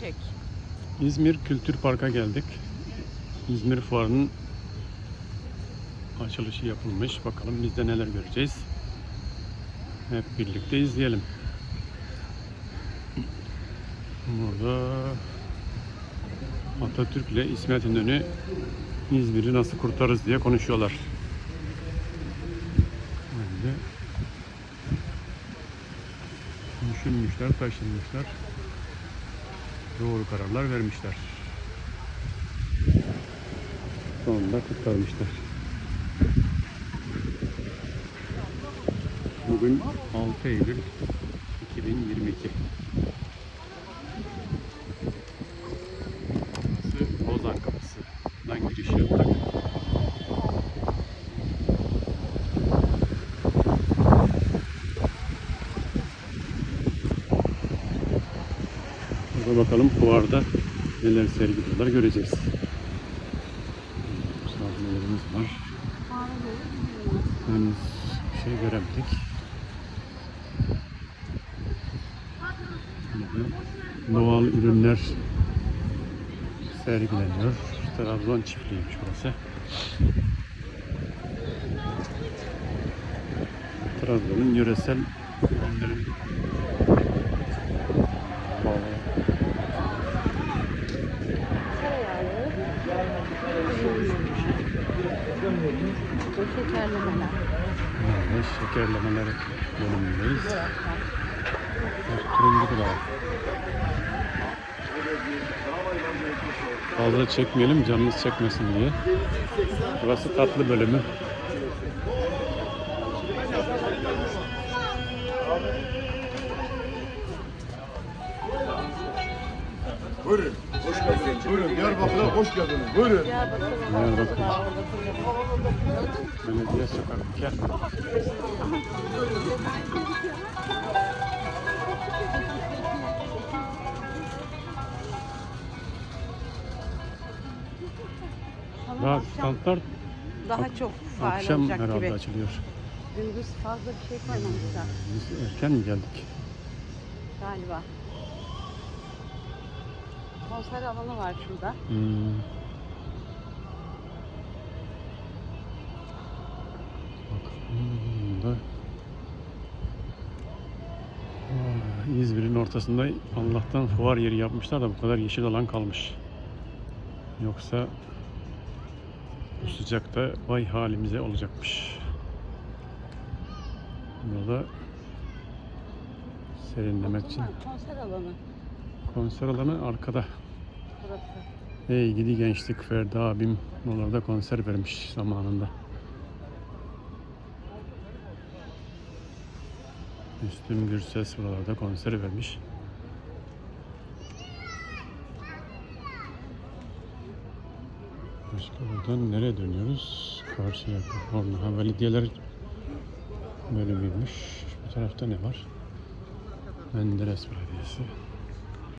çek. İzmir Kültür Park'a geldik. İzmir Fuarı'nın açılışı yapılmış. Bakalım biz de neler göreceğiz. Hep birlikte izleyelim. Burada Atatürk ile İsmet İnönü İzmir'i nasıl kurtarırız diye konuşuyorlar. Böyle düşünmüşler, taşınmışlar. Doğru kararlar vermişler. Sonunda kurtarmışlar. Bugün 6 Eylül 2022. Burası Ozan Kapısı'dan giriş yaptık. Burada bakalım fuarda neler sergiliyorlar göreceğiz. Sahnelerimiz var. Henüz şey göremedik. Doğal ürünler sergileniyor. Trabzon çiftliğiymiş burası. Trabzon'un yöresel ürünleri. Aa, Bu şekerlemeler. Evet, şekerlemeler bölümündeyiz. Turuncu kulağı. Fazla çekmeyelim, canınız çekmesin diye. Burası tatlı bölümü. Buyurun. Hoş geldiniz. Buyurun. Diyarbakır'a hoş geldiniz. Buyurun. Diyarbakır. Belediye sokak. Gel. Daha standart Daha çok faal akşam olacak herhalde gibi. açılıyor. Gündüz fazla bir şey koymamışlar Biz erken mi geldik? galiba. Konser alanı var şurada. Hmm. Bak, hmm, İzmir'in ortasında Allah'tan fuar yeri yapmışlar da bu kadar yeşil alan kalmış. Yoksa bu sıcakta vay halimize olacakmış. Burada serinlemek için konser alanı konser alanı arkada. burası. Hey gidi gençlik Ferdi abim oralarda konser vermiş zamanında. Müslüm Gürses buralarda konser vermiş. Başka buradan nereye dönüyoruz? Karşıya. Orada ha, belediyeler bölümüymüş. Bu tarafta ne var? Menderes Belediyesi.